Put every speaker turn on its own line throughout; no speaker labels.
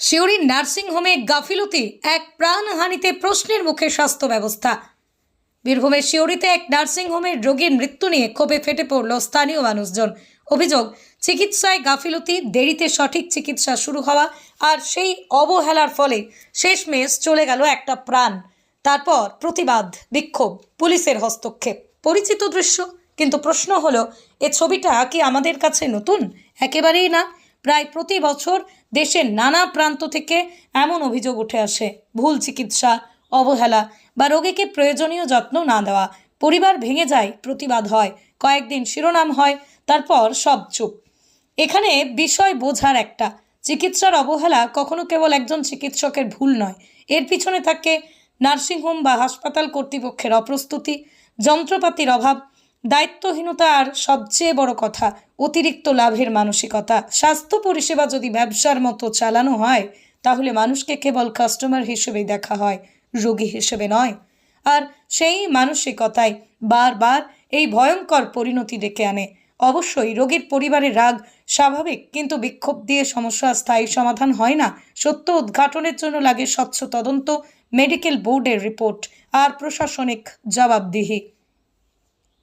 শিউরির নার্সিংহোমে গাফিলতি, এক প্রাণহানিতে প্রশ্নের মুখে স্বাস্থ্য ব্যবস্থা। বীরভূমের শিউরিতে এক নার্সিংহোমের রোগীর মৃত্যু নিয়ে ক্ষোভে ফেটে পড়ল স্থানীয় মানুষজন। অভিযোগ, চিকিৎসায় গাফিলতি, দেরিতে সঠিক চিকিৎসা শুরু হওয়া আর সেই অবহেলার ফলে শেষমেশ চলে গেল একটা প্রাণ। তারপর প্রতিবাদ, বিক্ষোভ, পুলিশের হস্তক্ষেপ। পরিচিত দৃশ্য, কিন্তু প্রশ্ন হলো, এ ছবিটা কি আমাদের কাছে নতুন? একেবারেই না। প্রায় প্রতি বছর দেশের নানা প্রান্ত থেকে এমন অভিযোগ উঠে আসে। ভুল চিকিৎসা, অবহেলা বা রোগীকে প্রয়োজনীয় যত্ন না দেওয়া, পরিবার ভেঙে যায়, প্রতিবাদ হয়, কয়েকদিন শিরোনাম হয়, তারপর সব চুপ। এখানে বিষয় বোঝার একটা, চিকিৎসার অবহেলা কখনো কেবল একজন চিকিৎসকের ভুল নয়, এর পিছনে থাকে নার্সিংহোম বা হাসপাতাল কর্তৃপক্ষের অপ্রস্তুতি, যন্ত্রপাতির অভাব দায়িত্বহীনতা আর সবচেয়ে বড় কথা অতিরিক্ত লাভের মানসিকতা। স্বাস্থ্য পরিষেবা যদি ব্যবসার মতো চালানো হয়, তাহলে মানুষকে কেবল কাস্টমার হিসেবেই দেখা হয়, রোগী হিসেবে নয়। আর সেই মানসিকতায় বারবার এই ভয়ঙ্কর পরিণতি ডেকে আনে। অবশ্যই রোগীর পরিবারের রাগ স্বাভাবিক, কিন্তু বিক্ষোভ দিয়ে সমস্যা স্থায়ী সমাধান হয় না। সত্য উদ্ঘাটনের জন্য লাগে স্বচ্ছ তদন্ত, মেডিকেল বোর্ডের রিপোর্ট আর প্রশাসনিক জবাবদিহি।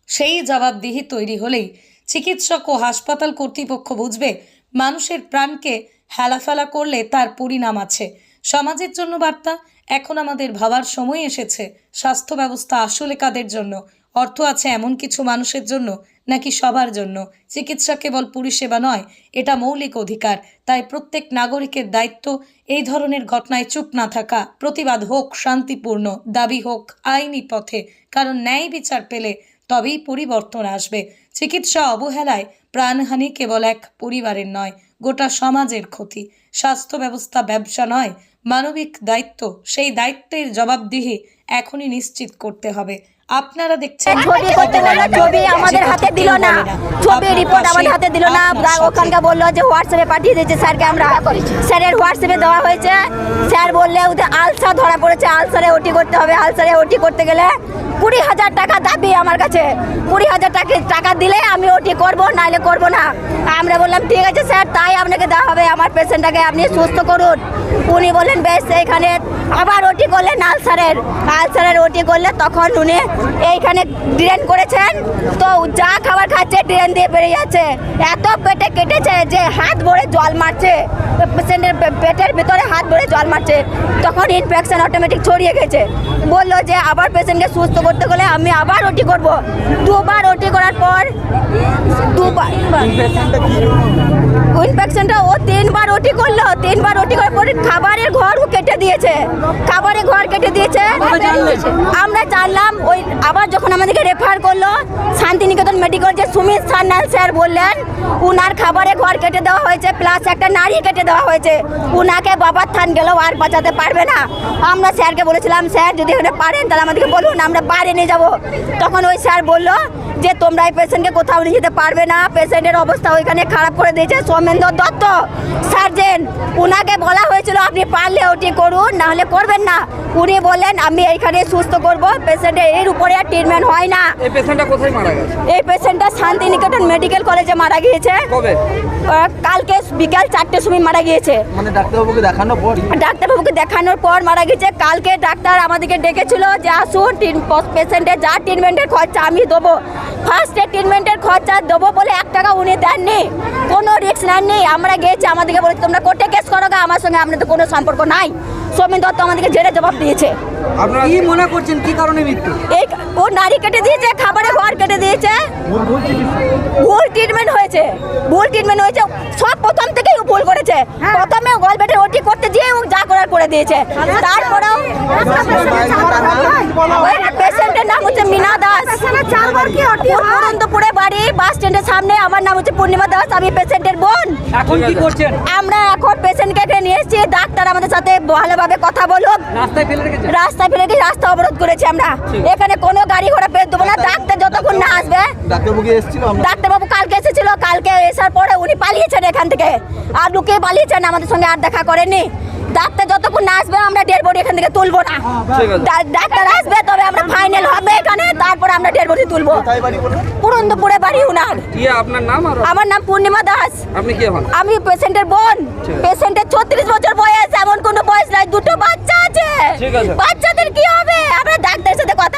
সেই জবাবদিহি তৈরি হলেই চিকিৎসক ও হাসপাতাল কর্তৃপক্ষ বুঝবে মানুষের প্রাণকে হেলাফেলা করলে তার পরিণাম আছে। সমাজের জন্য বার্তা, এখন আমাদের ভাবার সময় এসেছে। স্বাস্থ্য ব্যবস্থা আসলে কাদের জন্য? অর্থ আছে এমন কিছু মানুষের জন্য নাকি সবার জন্য? চিকিৎসা কেবল পরিষেবা নয়, এটা মৌলিক অধিকার। তাই প্রত্যেক নাগরিকের দায়িত্ব এই ধরনের ঘটনায় চুপ না থাকা। প্রতিবাদ হোক শান্তিপূর্ণ, দাবি হোক আইনি পথে। কারণ ন্যায় বিচার পেলে তবেই পরিবর্তন আসবে। চিকিৎসা অবহেলায় প্রাণহানি কেবল এক পরিবারের নয়, গোটা সমাজের ক্ষতি। স্বাস্থ্য ব্যবস্থা ব্যবসা নয়, মানবিক দায়িত্ব, সেই দায়িত্বের জবাবদিহি এখনই নিশ্চিত করতে হবে। আপনারা দেখছেন
ছবি করতে বলল ছবি আমাদের হাতে দিল না। ছবি রিপোর্ট আমাদের হাতে দিল না। ওখানকার বলল যে হোয়াটসঅ্যাপে পাঠিয়ে দিয়েছে স্যারকে আমরা। স্যারের হোয়াটসঅ্যাপে দেওয়া হয়েছে। স্যার বললে ওদের আলসার ধরা পড়েছে। আলসারে ওটি করতে হবে। আলসারে ওটি করতে গেলে কুড়ি হাজার টাকা দাবি আমার কাছে। কুড়ি হাজার টাকা টাকা দিলে আমি ওটি করব নাইলে করব না। আমরা বললাম ঠিক আছে স্যার তাই আপনাকে দেওয়া হবে। আমার পেশেন্টটাকে আপনি সুস্থ করুন। উনি বললেন বেশ এখানে আবার ওটি করলেন আলসারের। আলসারের ওটি করলে তখন উনি এইখানে ড্রেন করেছেন। তো যা খাবার খাচ্ছে ড্রেন দিয়ে বেরিয়ে যাচ্ছে। এত পেটে কেটেছে যে হাত ভরে জল মারছে। পেশেন্টের পেটের ভিতরে হাত ভরে জল মারছে। তখন ইনফেকশন অটোমেটিক ছড়িয়ে গেছে। বলল যে আবার পেশেন্টকে সুস্থ করতে গেলে আমি আবার ওটি করব। দুবার ওটি করার পর দুবার ইনফেকশনটা ও তিনবার ওটি করল। তিনবার ওটি করার পরে খাবারের ঘর কেটে দিয়েছে। খাবারের ঘর কেটে দিয়েছে। আমরা জানলাম। ওই আবার যখন আমাদেরকে রেফার করল শান্তিনিকেতন মেডিকেল যে সুমিত সান্যাল স্যার বললেন উনার খাবারে ঘর কেটে দেওয়া হয়েছে প্লাস একটা নারী কেটে দেওয়া হয়েছে। উনাকে বাবার থান গেলেও আর বাঁচাতে পারবে না। আমরা স্যারকে বলেছিলাম স্যার যদি এখানে পারেন তাহলে আমাদেরকে বলুন আমরা বাইরে নিয়ে যাব। তখন ওই স্যার বলল যে তোমরা এই পেশেন্টকে কোথাও নিয়ে যেতে পারবে না। পেশেন্টের অবস্থা ওইখানে খারাপ করে দিয়েছে। সৌমেন্দ্র দত্ত সার্জেন উনাকে বলা হয়েছিল আপনি পারলে ওটি করুন নাহলে করবেন না। উনি বললেন আমি এইখানে সুস্থ করব। পেশেন্টের এর উপরে আর ট্রিটমেন্ট হয় না।
এই পেশেন্টটা কোথায় মারা গেছে?
এই পেশেন্টটা শান্তিনিকেতন মেডিকেল কলেজে মারা গিয়েছে।
কবে?
কালকে বিকাল চারটের সময় মারা গিয়েছে।
মানে ডাক্তারবাবুকে দেখানোর পর?
ডাক্তারবাবুকে দেখানোর পর মারা গেছে কালকে ডাক্তার আমাদেরকে ডেকেছিল যে আসুন পেশেন্টের যা ট্রিটমেন্টের খরচা আমি দেবো। ফার্স্টে ট্রিটমেন্টের খরচা দেবো বলে এক টাকা উনি দেননি। কোনো রিস্ক নেননি। আমরা গেছি আমাদেরকে বলেছি তোমরা কোর্টে কেস করো গা, আমার সঙ্গে আপনাদের কোনো সম্পর্ক নাই। সৌমিন দত্ত আমাদেরকে জেলে জবাব দিয়েছে।
আপনারা
কি মনে করছেন? কি কারণে মৃত্যু?
এই ও নারী কেটে দিয়েছে খাবারে ঘর কেটে দিয়েছে। ভুল ট্রিটমেন্ট হয়েছে ভুল ট্রিটমেন্ট হয়েছে সব প্রথম থেকেই ও ভুল করেছে। প্রথমে গলবেটে ওটি করতে গিয়ে ও যা করার করে দিয়েছে। তারপরেও পেশেন্টের নাম হচ্ছে মিনা দাস। বাড়ি বাস স্ট্যান্ডের সামনে। আমার নাম হচ্ছে পূর্ণিমা দাস আমি পেশেন্টের বোন।
এখন কি করছেন?
আমরা এখন পেশেন্টকে নিয়ে এসেছি। ডাক্তার আমাদের সাথে ভালোভাবে কথা বলুক।
রাস্তায় ফেলে রেখেছেন?
রাস্তায় ফেলে দিয়ে রাস্তা অবরোধ করেছি আমরা। এখানে কোনো গাড়ি ঘোড়া পেয়ে দেবো না। ডাক্তার যতক্ষণ না আসবে
এসেছিল?
এসার পরে উনি পালিয়েছেন এখান থেকে। আর লুকিয়ে পালিয়েছেন আমাদের সঙ্গে আর দেখা করেননি। ডাক্তার যতক্ষণ না আসবে আমরা ডেড বডি এখান থেকে তুলবো না।
আছে।
ডা- ডাক্তার আসবে তবে আমরা ফাইনাল হবে এখানে তারপরে আমরা ডেড বডি তুলবো পুরন্দপুরে বাড়ি উনার।
আপনার নাম
আমার নাম পূর্ণিমা দাস।
আপনি কি হন?
আমি পেশেন্টের বোন। পেশেন্টের ছত্রিশ বছর বয়স
এমন কোনো বয়স নাই দুটো বাচ্চা আছে।
বাচ্চাদের কি হবে? আমরা ডাক্তারের সাথে কথা